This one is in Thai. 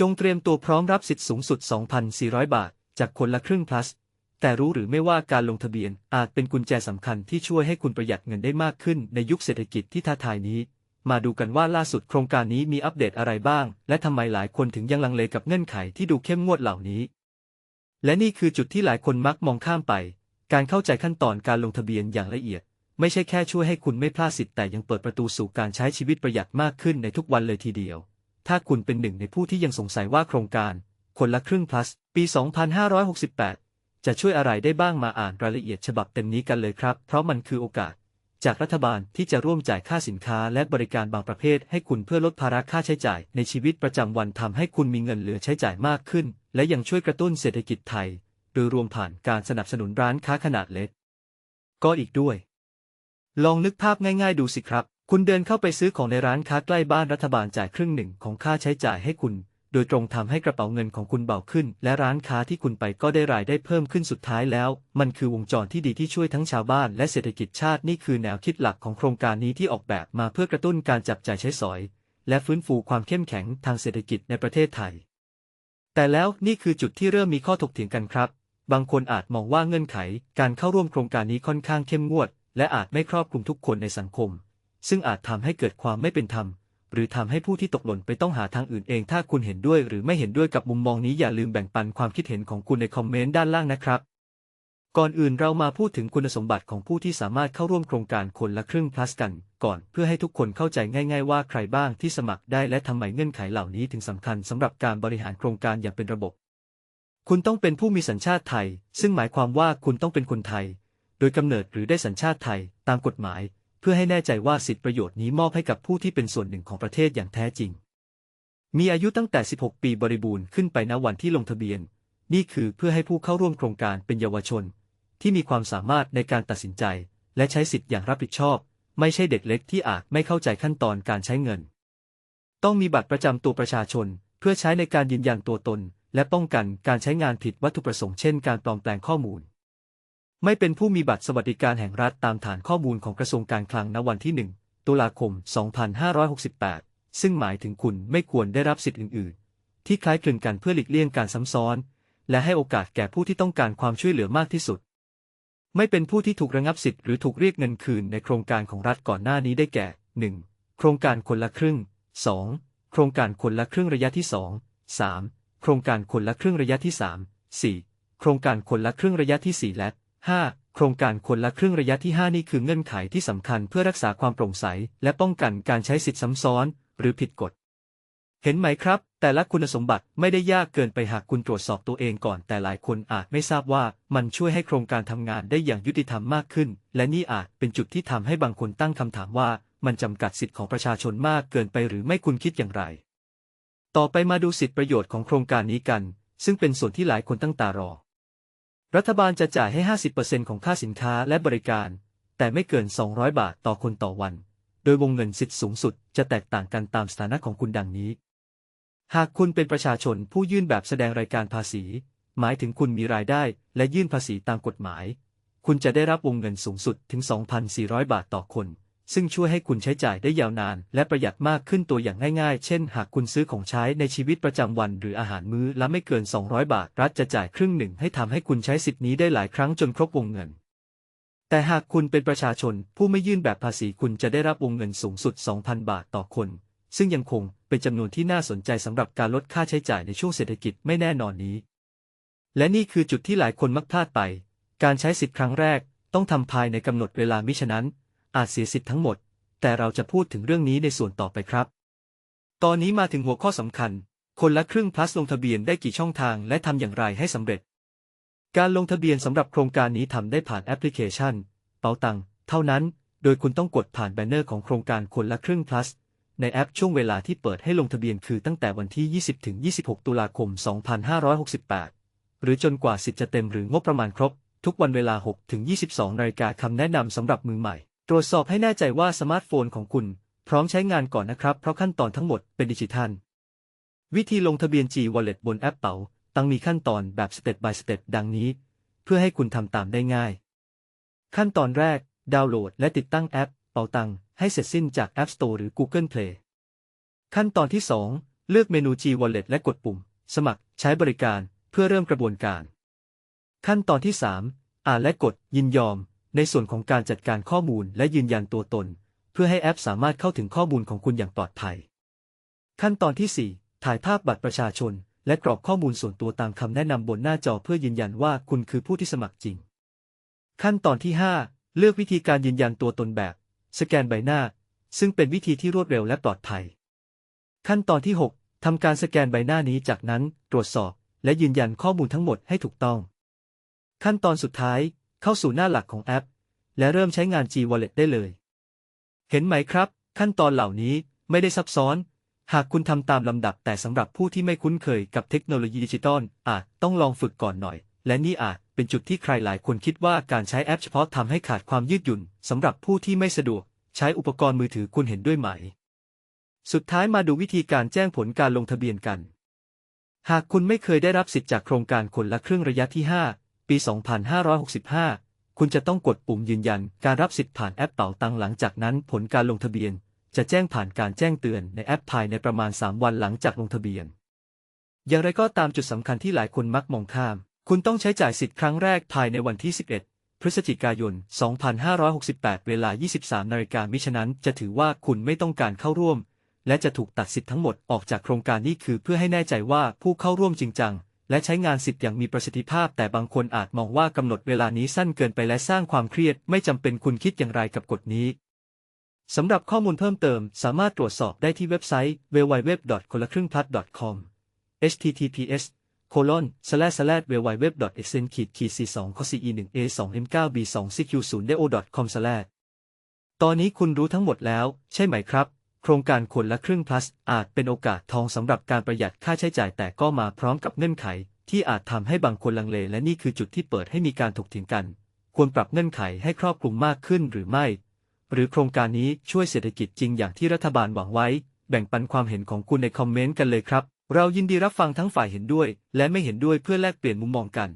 จงเตรียมตัวพร้อมรับสิทธิ์สูงสุด 2,400 บาท จากคนละครึ่ง plus แต่รู้หรือไม่ว่าการลงทะเบียนอาจเป็นกุญแจสำคัญที่ช่วยให้คุณประหยัดเงินได้มากขึ้นในยุคเศรษฐกิจที่ท้าทายนี้ มาดูกันว่าล่าสุดโครงการนี้มีอัปเดตอะไรบ้าง และทำไมหลายคนถึงยังลังเลกับเงื่อนไขที่ดูเข้มงวดเหล่านี้ และนี่คือจุดที่หลายคนมักมองข้ามไป การเข้าใจขั้นตอนการลงทะเบียนอย่างละเอียด ไม่ใช่แค่ช่วยให้คุณไม่พลาดสิทธิ์แต่ยังเปิดประตูสู่การใช้ชีวิตประหยัดมากขึ้นในทุกวันเลยทีเดียว ถ้าคุณเป็นหนึ่งในผู้ที่ยังสงสัยว่าโครงการ คนละครึ่ง plus ปี 2568 จะช่วยอะไรได้บ้างมาอ่านรายละเอียดฉบับเต็มนี้กันเลยครับ เพราะมันคือโอกาส จากรัฐบาลที่จะร่วมจ่ายค่าสินค้าและบริการบางประเภท ให้คุณเพื่อลดภาระค่าใช้จ่าย ในชีวิตประจำวันทำให้คุณมีเงินเหลือใช้จ่ายมากขึ้น และยังช่วยกระตุ้นเศรษฐกิจไทย โดยรวมผ่านการสนับสนุนร้านค้าขนาดเล็ก ก็อีกด้วย ลองนึกภาพง่าย ๆ ดูสิครับ คุณเดินเข้าไปซื้อของในร้านค้าใกล้บ้านรัฐบาลจ่ายครึ่งหนึ่งของค่าใช้จ่ายให้คุณ โดยตรงทำให้กระเป๋าเงินของคุณเบาขึ้น และร้านค้าที่คุณไปก็ได้รายได้เพิ่มขึ้นสุดท้ายแล้ว มันคือวงจรที่ดีที่ช่วยทั้งชาวบ้านและเศรษฐกิจชาตินี่คือแนวคิดหลักของโครงการนี้ที่ออกแบบมาเพื่อกระตุ้นการจับจ่ายใช้สอย และฟื้นฟูความเข้มแข็งทางเศรษฐกิจในประเทศไทย แต่แล้วนี่คือจุดที่เริ่มมีข้อถกเถียงกันครับ บางคนอาจมองว่าเงื่อนไข การเข้าร่วมโครงการนี้ค่อนข้างเข้มงวด และอาจไม่ครอบคลุมทุกคนในสังคม ซึ่งอาจทำให้เกิดความไม่เป็นธรรม หรือทำให้ผู้ที่ตกหล่นไปต้องหาทางอื่นเอง ถ้าคุณเห็นด้วยหรือไม่เห็นด้วยกับมุมมองนี้อย่าลืมแบ่งปันความคิดเห็นของคุณในคอมเมนต์ด้านล่างนะครับ ก่อนอื่นเรามาพูดถึงคุณสมบัติของผู้ที่สามารถเข้าร่วมโครงการคนละครึ่ง plus กัน ก่อนเพื่อให้ทุกคนเข้าใจง่าย ๆ ว่าใครบ้างที่สมัครได้และทำไมเงื่อนไขเหล่านี้ถึงสำคัญสำหรับการบริหารโครงการอย่างเป็นระบบ คุณต้องเป็นผู้มีสัญชาติไทย ซึ่งหมายความว่าคุณต้องเป็นคนไทย โดยกำเนิดหรือได้สัญชาติไทย ตามกฎหมาย เพื่อให้แน่ใจว่าสิทธิประโยชน์นี้มอบให้กับผู้ที่เป็นส่วนหนึ่งของประเทศอย่างแท้จริง มีอายุตั้งแต่ 16 ปีบริบูรณ์ขึ้นไปณวันที่ลงทะเบียน นี่คือเพื่อให้ผู้เข้าร่วมโครงการเป็นเยาวชน ที่มีความสามารถในการตัดสินใจ และใช้สิทธิ์อย่างรับผิดชอบ ไม่ใช่เด็กเล็กที่อาจไม่เข้าใจขั้นตอนการใช้เงิน ต้องมีบัตรประจำตัวประชาชน เพื่อใช้ในการยืนยันตัวตน และป้องกันการใช้งานผิดวัตถุประสงค์เช่น การปลอมแปลงข้อมูล ไม่เป็นผู้มีบัตรสวัสดิการแห่งรัฐตามฐานข้อมูลของกระทรวงการคลังณวันที่ 1 ตุลาคม 2568 ซึ่งหมายถึงคุณไม่ควรได้รับสิทธิ์อื่น ๆ ที่คล้ายคลึงกันเพื่อหลีกเลี่ยงการซ้ำซ้อน และให้โอกาสแก่ผู้ที่ต้องการความช่วยเหลือมากที่สุด ไม่เป็นผู้ที่ถูกระงับสิทธิ์หรือถูกเรียกเงินคืนในโครงการของรัฐก่อนหน้านี้ได้แก่ 1. โครงการคนละครึ่ง 2. โครงการคนละครึ่งระยะที่ 2 3. โครงการคนละครึ่งระยะที่ 3 4. โครงการคนละครึ่งระยะที่ 4 และ 5. โครงการคนละครึ่งระยะที่ 5 นี่คือเงื่อนไขที่สำคัญเพื่อรักษาความโปร่งใส และป้องกันการใช้สิทธิ์ซ้ำซ้อน หรือผิดกฎ เห็นไหมครับ แต่ละคุณสมบัติไม่ได้ยากเกินไปหากคุณตรวจสอบตัวเองก่อน แต่หลายคนอาจไม่ทราบว่ามันช่วยให้โครงการทำงานได้อย่างยุติธรรมมากขึ้น และนี่อาจเป็นจุดที่ทำให้บางคนตั้งคำถามว่า มันจำกัดสิทธิของประชาชนมากเกินไปหรือไม่คุณคิดอย่างไร ต่อไปมาดูสิทธิประโยชน์ของโครงการนี้กัน ซึ่งเป็นส่วนที่หลายคนตั้งตารอ รัฐบาลจะจ่ายให้ 50%ของค่าสินค้าและบริการ แต่ไม่เกิน 200 บาทต่อคนต่อวัน โดยวงเงินสิทธิสูงสุดจะแตกต่างกันตามสถานะของคุณดังนี้ หากคุณเป็นประชาชนผู้ยื่นแบบแสดงรายการภาษี หมายถึงคุณมีรายได้และยื่นภาษีตามกฎหมาย คุณจะได้รับวงเงินสูงสุดถึง 2,400 บาทต่อคน ซึ่งช่วยให้คุณใช้จ่ายได้ยาวนาน และประหยัดมากขึ้นตัวอย่างง่ายๆ เช่น หากคุณซื้อของใช้ในชีวิตประจำวัน หรืออาหารมื้อละไม่เกิน 200 บาท รัฐจะจ่ายครึ่งหนึ่งให้ทำให้คุณใช้สิทธินี้ได้หลายครั้งจนครบวงเงิน แต่หากคุณเป็นประชาชน ผู้ไม่ยื่นแบบภาษีคุณจะได้รับวงเงินสูงสุด 2,000 บาทต่อคน ซึ่งยังคงเป็นจำนวนที่น่าสนใจสำหรับการลดค่าใช้จ่ายในช่วงเศรษฐกิจไม่แน่นอนนี้ และนี่คือจุดที่หลายคนมักพลาดไป การใช้สิทธิ์ครั้งแรก ต้องทำภายในกำหนดเวลามิฉะนั้น อาจเสียสิทธิ์ทั้งหมด แต่เราจะพูดถึงเรื่องนี้ในส่วนต่อไปครับ ตอนนี้มาถึงหัวข้อสำคัญ คนละครึ่ง plus ลงทะเบียนได้กี่ช่องทางและทำอย่างไรให้สำเร็จ การลงทะเบียนสำหรับโครงการนี้ทำได้ผ่านแอปพลิเคชัน เป๋าตัง เท่านั้น โดยคุณต้องกดผ่านแบนเนอร์ของโครงการคนละครึ่ง plus ในแอปช่วงเวลาที่เปิดให้ลงทะเบียนคือตั้งแต่วันที่ 20 ถึง 26 ตุลาคม 2568 หรือจนกว่าสิทธิ์จะเต็มหรืองบประมาณครบ ทุกวันเวลา 6 ถึง 22 นาฬิกาคำแนะนำสำหรับมือใหม่ ตรวจสอบให้แน่ใจว่าสมาร์ทโฟนของคุณ พร้อมใช้งานก่อนนะครับ เพราะขั้นตอนทั้งหมดเป็นดิจิทัล วิธีลงทะเบียน G Wallet บนแอปเป๋าตังมีขั้นตอนแบบ Step by Step ดังนี้ เพื่อให้คุณทำตามได้ง่าย ขั้นตอนแรก ดาวน์โหลดและติดตั้งแอป เป๋าตังให้เสร็จสิ้นจาก App Store หรือ Google Play ขั้นตอนที่ 2 เลือกเมนู G Wallet และกดปุ่ม สมัครใช้บริการเพื่อเริ่มกระบวนการ ขั้นตอนที่ 3 อ่านและกดยินยอม ในส่วนของการจัดการข้อมูลและยืนยันตัวตน เพื่อให้แอปสามารถเข้าถึงข้อมูลของคุณอย่างปลอดภัย ขั้นตอนที่ 4 ถ่ายภาพบัตรประชาชน และกรอกข้อมูลส่วนตัวตามคำแนะนำบนหน้าจอเพื่อยืนยันว่าคุณคือผู้ที่สมัครจริง ขั้นตอนที่ 5 เลือกวิธีการยืนยันตัวตนแบบ สแกนใบหน้า ซึ่งเป็นวิธีที่รวดเร็วและปลอดภัย ขั้นตอนที่ 6 ทำการสแกนใบหน้านี้จากนั้น ตรวจสอบ และยืนยันข้อมูลทั้งหมดให้ถูกต้อง ขั้นตอนสุดท้าย เข้าสู่หน้าหลักของแอป และเริ่มใช้งาน G Wallet ได้เลย เห็นไหมครับ ขั้นตอนเหล่านี้ไม่ได้ซับซ้อน หากคุณทำตามลำดับแต่สำหรับผู้ที่ไม่คุ้นเคยกับเทคโนโลยีดิจิตอลอาจต้องลองฝึกก่อนหน่อย และนี่อาจเป็นจุดที่ใครหลายคนคิดว่าการใช้แอปเฉพาะทำให้ขาดความยืดหยุ่นสำหรับผู้ที่ไม่สะดวก ใช้อุปกรณ์มือถือคุณเห็นด้วยไหม สุดท้ายมาดูวิธีการแจ้งผลการลงทะเบียนกันหากคุณไม่เคยได้รับสิทธิ์จากโครงการคนละครึ่งระยะที่5 ปี 2565 คุณจะต้องกดปุ่มยืนยันการรับสิทธิ์ผ่านแอปเป๋าตังหลังจากนั้นผลการลงทะเบียน จะแจ้งผ่านการแจ้งเตือนในแอปภายในประมาณ 3 วันหลังจากลงทะเบียน อย่างไรก็ตามจุดสำคัญที่หลายคนมักมองข้าม คุณต้องใช้จ่ายสิทธิ์ครั้งแรกภายในวันที่ 11 พฤศจิกายน 2568 เวลา 23 นาฬิกามิฉะนั้นจะถือว่าคุณไม่ต้องการเข้าร่วม และจะถูกตัดสิทธิ์ทั้งหมดออกจากโครงการนี้คือเพื่อให้แน่ใจว่าผู้เข้าร่วมจริงจัง และใช้งานสิทธิ์อย่างมีประสิทธิภาพ แต่บางคนอาจมองว่ากำหนดเวลานี้สั้นเกินไปและสร้างความเครียด ไม่จำเป็นคุณคิดอย่างไรกับกฎนี้สำหรับข้อมูลเพิ่มเติม สามารถตรวจสอบได้ที่เว็บไซต์ www. คนละครึ่ง plus com https colon slash slash www. exen ขีดขีด c 2 c e 1 a 2 m 9 b 2 cq 0 do com slash ตอนนี้คุณรู้ทั้งหมดแล้ว ใช่ไหมครับ โครงการคนละครึ่ง plus อาจเป็นโอกาสทองสำหรับการประหยัดค่าใช้จ่ายแต่ก็มาพร้อมกับเงื่อนไข ที่อาจทำให้บางคนลังเล และนี่คือจุดที่เปิดให้มีการถกเถียงกัน ควรปรับเงื่อนไขให้ครอบคลุมมากขึ้นหรือไม่ หรือโครงการนี้ช่วยเศรษฐกิจจริงอย่างที่รัฐบาลหวังไว้ แบ่งปันความเห็นของคุณในคอมเมนต์กันเลยครับ เรายินดีรับฟังทั้งฝ่ายเห็นด้วย และไม่เห็นด้วยเพื่อแลกเปลี่ยนมุมมองกัน